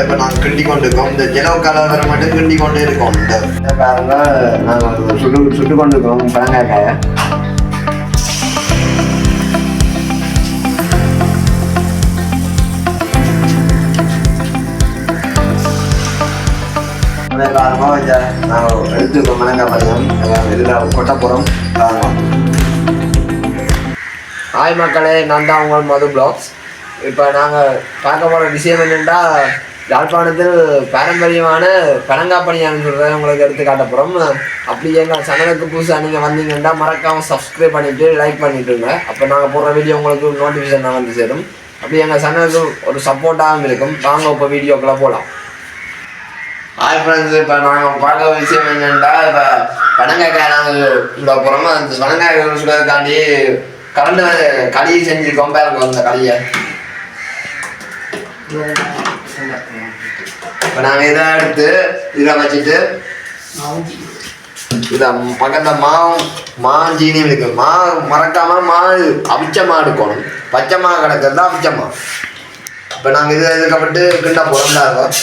இப்போ நாங்கள் கிண்டி கொண்டு இருக்கோம் இந்த ஜெலோ கலர் வர மட்டும் கிண்டி கொண்டே இருக்கோம். இந்த பாருங்க நாங்கள் சுட்டு சுட்டு கொண்டு இருக்கோம் பழங்காக்காயை இதை நாங்கள் எடுத்துக்கோம் மணங்காய் பழம் இதில் கொட்ட போகிறோம் பாருங்க ஹாய் மக்களே நான் தான் உங்கள் மது பிளாக்ஸ் இப்போ நாங்கள் பார்க்க போகிற விஷயம் என்னென்னா யாழ்ப்பாணத்தில் பாரம்பரியமான பனங்காப்பணியான்னு சொல்கிறத உங்களுக்கு எடுத்து காட்ட போகிறோம் அப்படி எங்கள் சேனலுக்கு புதுசாக நீங்கள் வந்தீங்கன்னா மறக்காமல் சப்ஸ்கிரைப் பண்ணிவிட்டு லைக் பண்ணிட்டுருங்க அப்போ நாங்கள் போடுற வீடியோ உங்களுக்கு நோட்டிஃபிகேஷன் வந்து சேரும். அப்படி எங்கள் சேனலுக்கு ஒரு சப்போர்ட்டாகவும் இருக்கும். வாங்க இப்போ வீடியோக்குள்ளே போகலாம் ஹாய் ஃப்ரெண்ட்ஸ் இப்போ நாங்கள் பார்க்க விஷயம் என்னென்னா இப்போ பனங்காய்க்காய் நாங்கள் இந்த புறமா. அந்த பனங்காய் சுடுறதுக்காண்டி கரண்ட் களியை செஞ்சுருக்கோம் பாருங்க அந்த களியை. இப்போ நாங்கள் இதை எடுத்து இதை வச்சுட்டு இதை பக்கத்தில் மாவு மாஞ்சீனியும் இருக்கு. மா மறக்காம மா அவிச்ச எடுக்கணும். பச்சைமா கிடக்கிறது தான் அவிச்ச மா இப்போ நாங்கள் இதை இதுக்கப்பட்டு கிண்ட போகிறோம் இருக்கோம்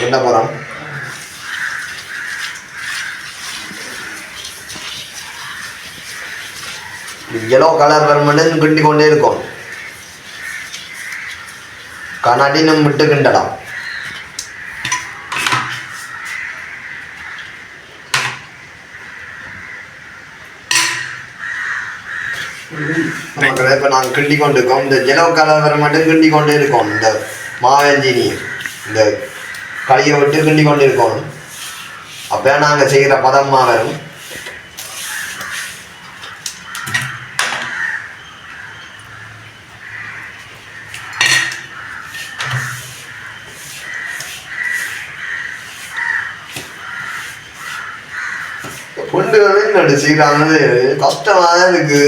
கிண்ட போகிறோம் எல்லோ கலர் வரும்போது கிண்டி கொண்டே இருக்கும். நம்ம விட்டு கிண்டலாம் இப்போ நாங்கள் கிண்டி கொண்டு இருக்கோம் இந்த எல்லோ கலர் வர மட்டும் கிண்டி கொண்டே இருக்கோம். இந்த மாவஞ்சினி இந்த களியை விட்டு கிண்டி கொண்டு இருக்கோம் அப்போ நாங்கள் செய்கிற பதமா வரும் ரெண்டு வந்து நடு செய்கிறாங்க கஷ்டமாக தான் இருக்கு.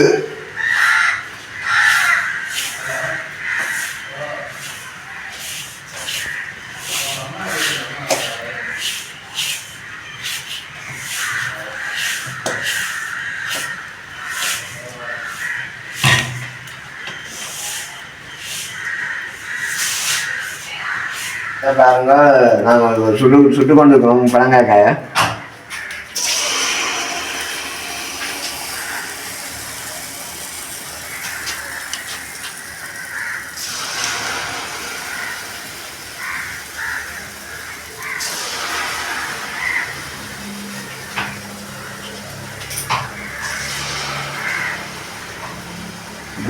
பாருங்க நாங்கள் சுட்டு சுட்டு கொண்டு இருக்கிறோம் பழங்காய்க்காயை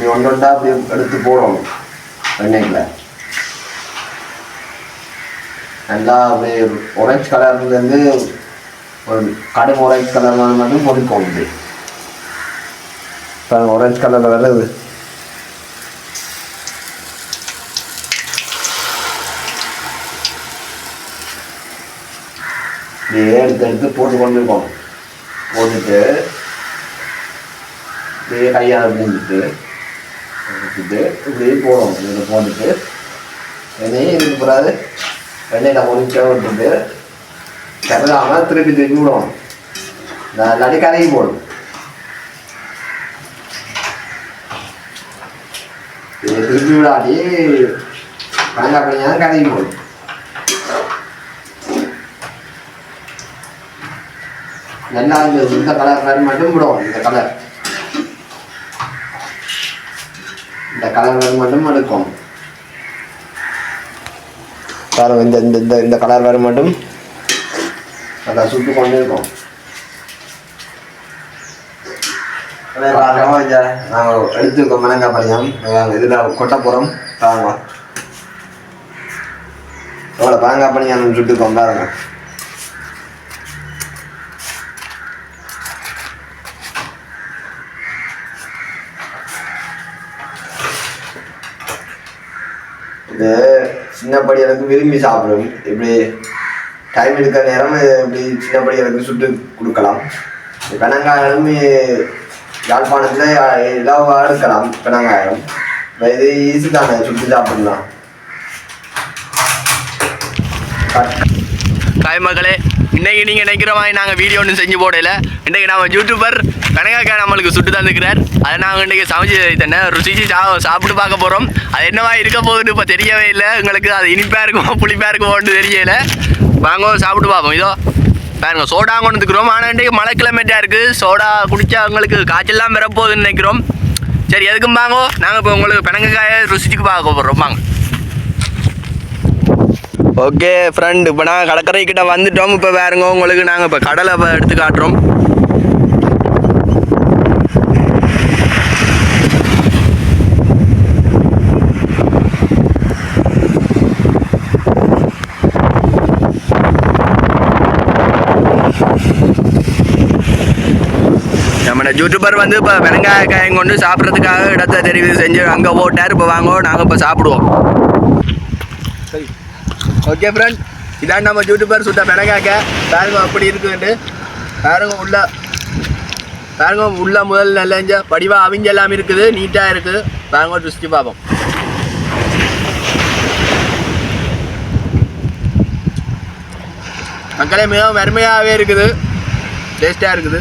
இப்படி ஒன்று ஒன்றா அப்படி எடுத்து போடணும் எண்ணெய்க்குள்ள நல்லா அப்படியே ஒரேஞ்ச் கலர்லேருந்து ஒரு கடும் ஒரேஞ்ச் கலர் மட்டும் பொடிக்கும் இப்படி இப்போ ஒரேஞ்ச் கலரில் வருது இப்படியே எடுத்து எடுத்து போட்டு கொண்டு இருக்கோம்? போட்டுட்டு இப்படியே கையால் பூந்துட்டு எடுத்துட்டு இப்படியே போடும் இதில் போட்டுட்டு எண்ணெயும் இதுக்கு பிறகு எண்ணெயில் பொறிச்ச விட்டுட்டு கரலாமல் திருப்பி திருப்பி விடணும் நான் இல்லாட்டி கரைக்கு போடும் இதை திருப்பி விடாட்டி பணங்கா பண்ணியா கரைக்கு போடும் நல்லா இந்த இந்த கலர் மாதிரி மட்டும் விடும் இந்த கலர் இந்த கலர் மட்டும் எடுக்கும். பாருங்க இந்த இந்த இந்த இந்த கலர் வேறு மட்டும் நல்லா சுட்டு கொண்டு இருக்கும் நாங்கள் எடுத்துருக்கோம் மணங்கா பரியம் இதில் கொட்டப்புறம் பாருங்க. எவ்வளோ பனங்கா பணியம் சுட்டுக்கோம் பாருங்க. இது சின்ன படிகளுக்கு விரும்பி சாப்பிடும். இப்படி டைம் எடுக்கிற நேரம் இப்படி சின்ன படிகளுக்கு சுட்டு கொடுக்கலாம். பெனங்காயம் யாழ்ப்பாணத்தில் எல்லாம் எடுக்கலாம் பெனங்காயம். இது ஈஸி தானே சுட்டு சாப்பிடலாம். காய் மகளே இன்னைக்கு நீங்கள் நினைக்கிற மாதிரி நாங்கள் வீடியோ ஒன்றும் செஞ்சு போடல. இன்றைக்கி நம்ம யூடியூபர் கனகாக்கா நம்மளுக்கு சுட்டு தந்துக்கிறார் அதை நாங்கள் இன்றைக்கி சமைச்சு தந்தேன். ருசிச்சு சா சாப்பிட்டு பார்க்க போகிறோம் அது என்னவா இருக்க போகுதுன்னு இப்போ தெரியவே இல்லை. எங்களுக்கு அது இனிப்பாக இருக்குமோ புளிப்பாக இருக்குமோன்ட்டு தெரியல. வாங்க சாப்பிட்டு பார்ப்போம். இதோ பாருங்க சோடா கொண்டு வந்துக்கிறோம் ஆனால் இன்றைக்கு மழை கிளைமேட்டாக இருக்குது சோடா குடித்தா உங்களுக்கு காய்ச்சல்லாம் வரப்போகுதுன்னு நினைக்கிறோம். சரி எதுக்கும் வாங்கோ. நாங்கள் இப்போ உங்களுக்கு பிணங்காயை ருசிச்சுக்கு பார்க்க போகிறோம் வாங்க. ஓகே ஃப்ரெண்ட் இப்போ நாங்கள் கடற்கரை கிட்ட வந்துட்டோம். இப்போ வேறுங்க உங்களுக்கு நாங்கள் இப்போ கடலை இப்போ எடுத்து காட்டுறோம். நம்ம யூடியூபர் வந்து இப்போ வெங்காய காயம் கொண்டு சாப்பிட்றதுக்காக இடத்த தெரிவு செஞ்சு அங்கே போட்டார். இப்போ வாங்கோ நாங்கள் இப்போ சாப்பிடுவோம். ஓகே ஃப்ரெண்ட் இதான் நம்ம யூடியூபர் சுட்ட பெனகாக்க பாருங்க அப்படி இருக்குன்ட்டு. பாருங்க உள்ள. பாருங்க உள்ள முதல் நல்லஞ்ச படிவாக அவிஞ்ச எல்லாம் இருக்குது. நீட்டாக இருக்குது பாருங்க ருசிச்சு பார்ப்போம் மக்களே மிகவும் அருமையாகவே இருக்குது. டேஸ்ட்டாக இருக்குது.